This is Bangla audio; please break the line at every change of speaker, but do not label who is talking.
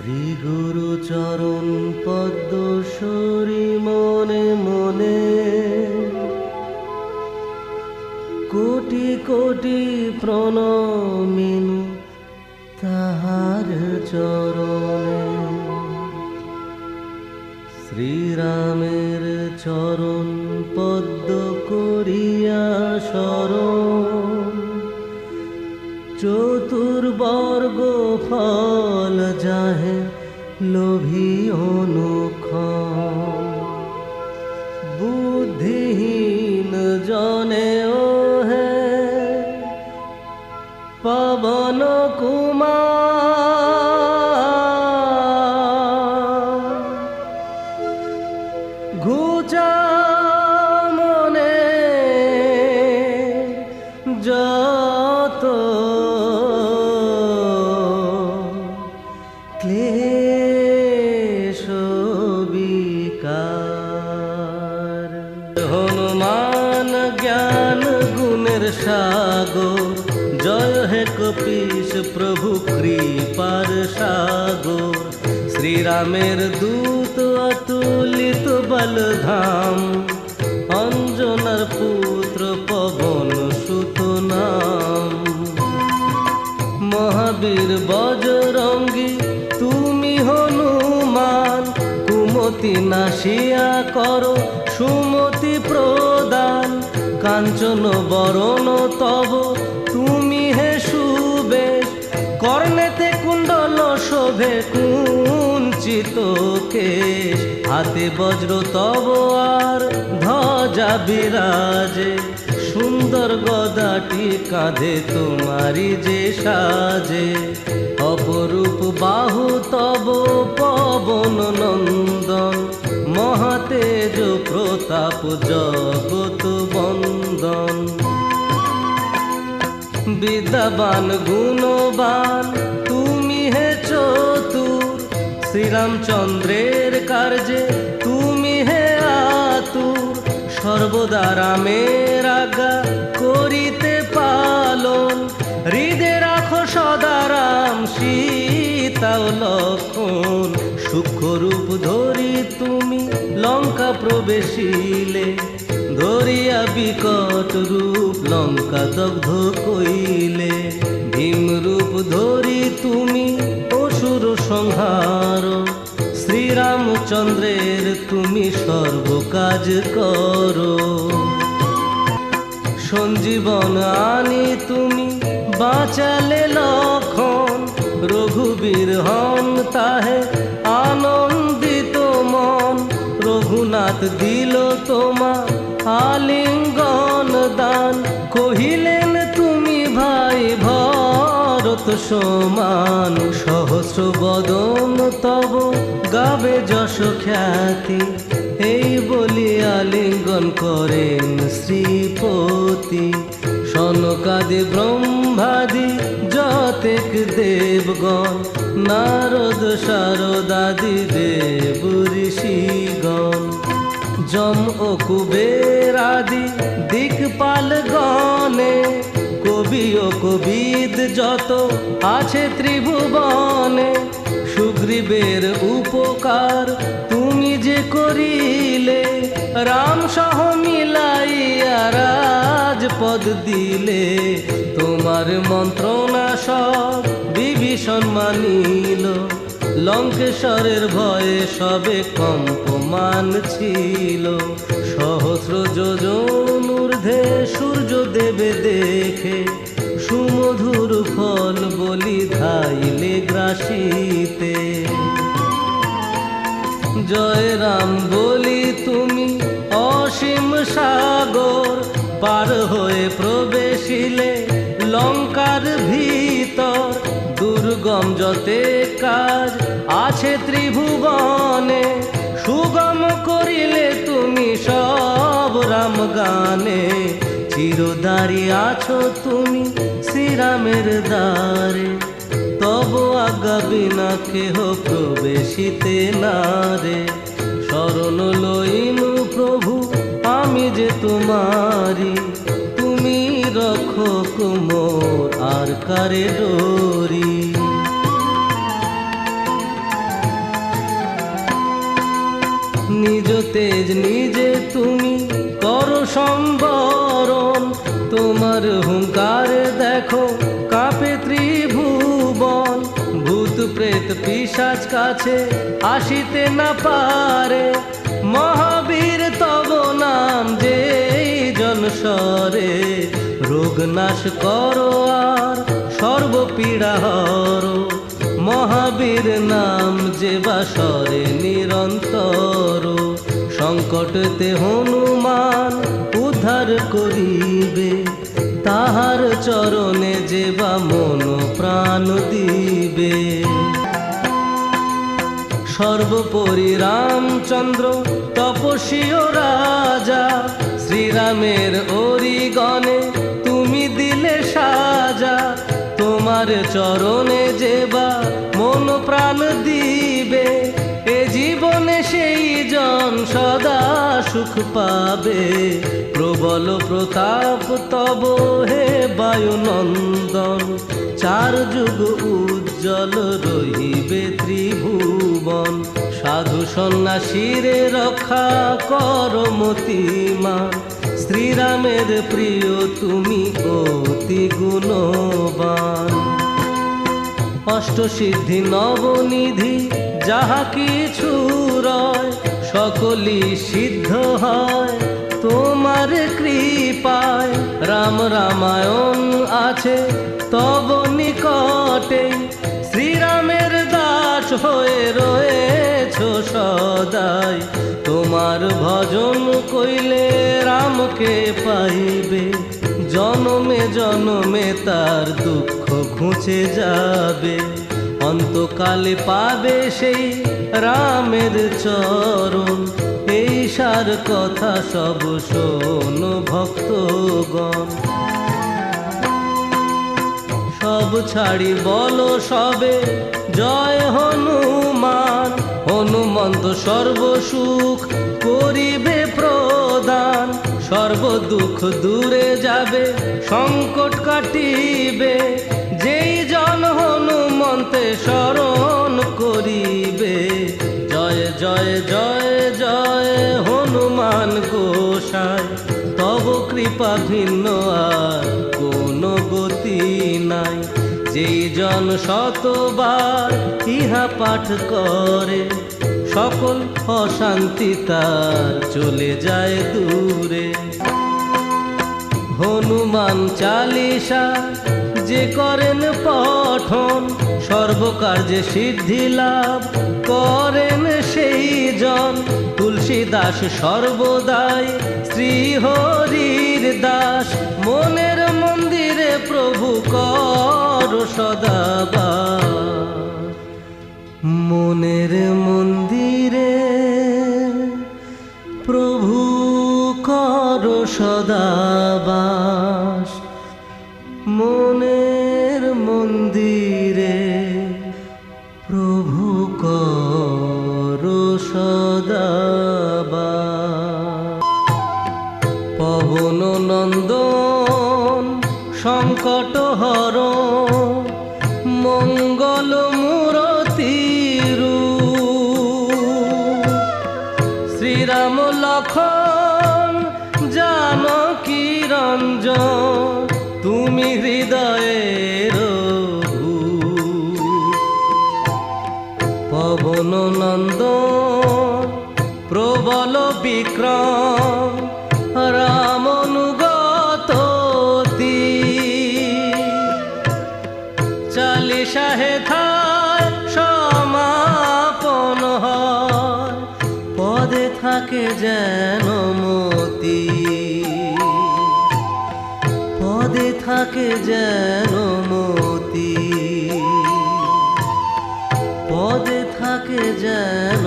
শ্রী গুরু চরণ পদ্ম সরি মনে মনে কোটি কোটি প্রণমিনু তাহার চরণে। শ্রীরামের চরণ পদ্ম করিয়া শরণ চতুর্বর্গ ফল যাহে লোভী সাগর জয় হে কপিস প্রভু, কৃপার সাগর শ্রীরামের দূত অতুলিত বলধাম। অঞ্জনার পুত্র পবন সুত নাম। মহাবীর বজরঙ্গী, তুমি হনুমান। কুমতি নাশিয়া করো, সুমতি প্রদান। কাঞ্চন বরণ তব। তুমি হে সুবেশ কর্ণেতে কুণ্ডল শোভে কুঞ্চিত কেশ। হাতে বজ্র তব আর ধ্বজা বিরাজে, সুন্দর গদাটি কাঁধে তোমারি যে সাজে। অপরূপ বাহু তব পবন নন্দন মহাতেজ প্রতাপ জগত বন্দন। বিদ্যাবান, গুণবান, তুমি হে চতুর। শ্রীরামচন্দ্রের কার্যে তুমি হে আতুর। সর্বদা রামের আজ্ঞা করিতে পালন। হৃদে রাখো সদা সীতা ও লক্ষণ, সূক্ষ্মরূপ ধরি তুমি, লঙ্কা প্রবেশিলে ধরিয়া বিকট রূপ লঙ্কা দগ্ধ কইলে। ভীম রূপ ধরি তুমি, অসুর সংহার, শ্রীরামচন্দ্রের তুমি সর্বকাজ করো। সঞ্জীবন আনি তুমি বাঁচালে লক্ষণ, রঘুবীর হন তাহে আনন্দিত মন। রঘুনাথ দিল তোমা আলিঙ্গন দান। কহিলেন, তুমি ভাই ভরত সমান সহস্র বদন তব, গাবে যশ খ্যাতি। এই বলি আলিঙ্গন করেন শ্রীপতি। সনকাদি ব্রহ্মাদি যতেক দেবগণ, নারদ শারদাদি দেব ঋষিগণ। যম ও কুবের আদি দিকপাল গণে, কবি ও কবিদ যত আছে ত্রিভুবনে। সুগ্রীবের উপকার তুমি যে করিলে রাম সহ মিলাইয়া রাজপদ দিলে, তোমার মন্ত্রণা সব বিভীষণ মানিল। লঙ্কেশ্বরের ভয়ে সবে কম্পমান ছিল। সহস্র যোজন ঊর্ধ্বে সূর্য দেবে দেখে, সুমধুর ফল বলি ধাইলে গ্রাসিতে। জয় রাম বলি পার হয়ে প্রবেশিলে লঙ্কার ভিতর দুর্গম যতে কাজ আছে ত্রিভুবনে, সুগম করিলে তুমি সব রাম গানে। চিরদারি আছো তুমি শ্রীরামের দ্বারে, তব আজ্ঞা বিনা কেহ প্রবেশিতে না রে আকারে ডোরি নিজ তেজ নিজে তুমি করো সম্বরণ। তোমার হুঙ্কার দেখো কাপে ত্রিভুবন। ভূত প্রেত পিসাজ কাছে আসিতে না পারে। মহাবীর তব নাম যে জনস্বরে রোগ নাশ করো আর সর্বপীড়া হরো মহাবীর নাম যে বাসরে নিরন্তর। সংকটতে হনুমান উদ্ধার করিবে, তাহার চরণে যে বা মন প্রাণ দিবে। সর্বোপরি রামচন্দ্র, তপস্বীয় রাজা, শ্রীরামের অরিগণে তুমি দিলে সাজা তোমার চরণে যে বা মন প্রাণ দিবে, এ জীবনে সেই জন সদা সুখ পাবে। প্রবল প্রতাপ তব হে বায়ুনন্দন, চার যুগ উজ্জ্বল রহিবে ত্রিভুবন। সাধু সন্ন্যাসীরে রক্ষা কর মতিমান শ্রীরামের প্রিয় তুমি অতি গুণবান। অষ্টসিদ্ধি নবনিধি যাহা কিছু রয়, সকলই সিদ্ধ হয় তোমার কৃপায়। রাম রামায়ণ আছে তব নিকটে, শ্রীরামের দাস হয়ে রয়েছ সদাই। তোমার ভজন কইলে রামকে পাইবে। জনমে জনমে তার দুঃখ ঘুচে যাবে। অন্তকালে পাবে সেই রামের চরণ। এই সার কথা সব শোন ভক্তগণ। সব ছাড়ি বলো সবে, জয় হনুমন্ত সর্বসুখ করিবে প্রদান। সর্ব দুঃখ দূরে যাবে, সংকট কাটিবে। যেই জন হনুমন্তে স্মরণ করিবে, জয় জয় জয় জয় হনুমান গোসাই। তব কৃপা ভিন্ন আর কোনো গতি নাই। যেই জন শতবার ইহা পাঠ করে সকল অশান্তি তার চলে যায় দূরে। হনুমান চালিসা যে করেন পঠন, সর্বকার্যে সিদ্ধি লাভ করেন সেই জন। তুলসী দাস সর্বদাই শ্রী হরির দাস, মনের মন্দিরে প্রভু কর সদাবার মনের মন্দিরে সদাবাস। মনের মন্দিরে প্রভু কর সদাবাস। পবন নন্দন সংকট তুমি হৃদয়ের। পবন নন্দ প্রবল বিক্রম রামনুগত থাকে যেন মতি। পদে থাকে যেন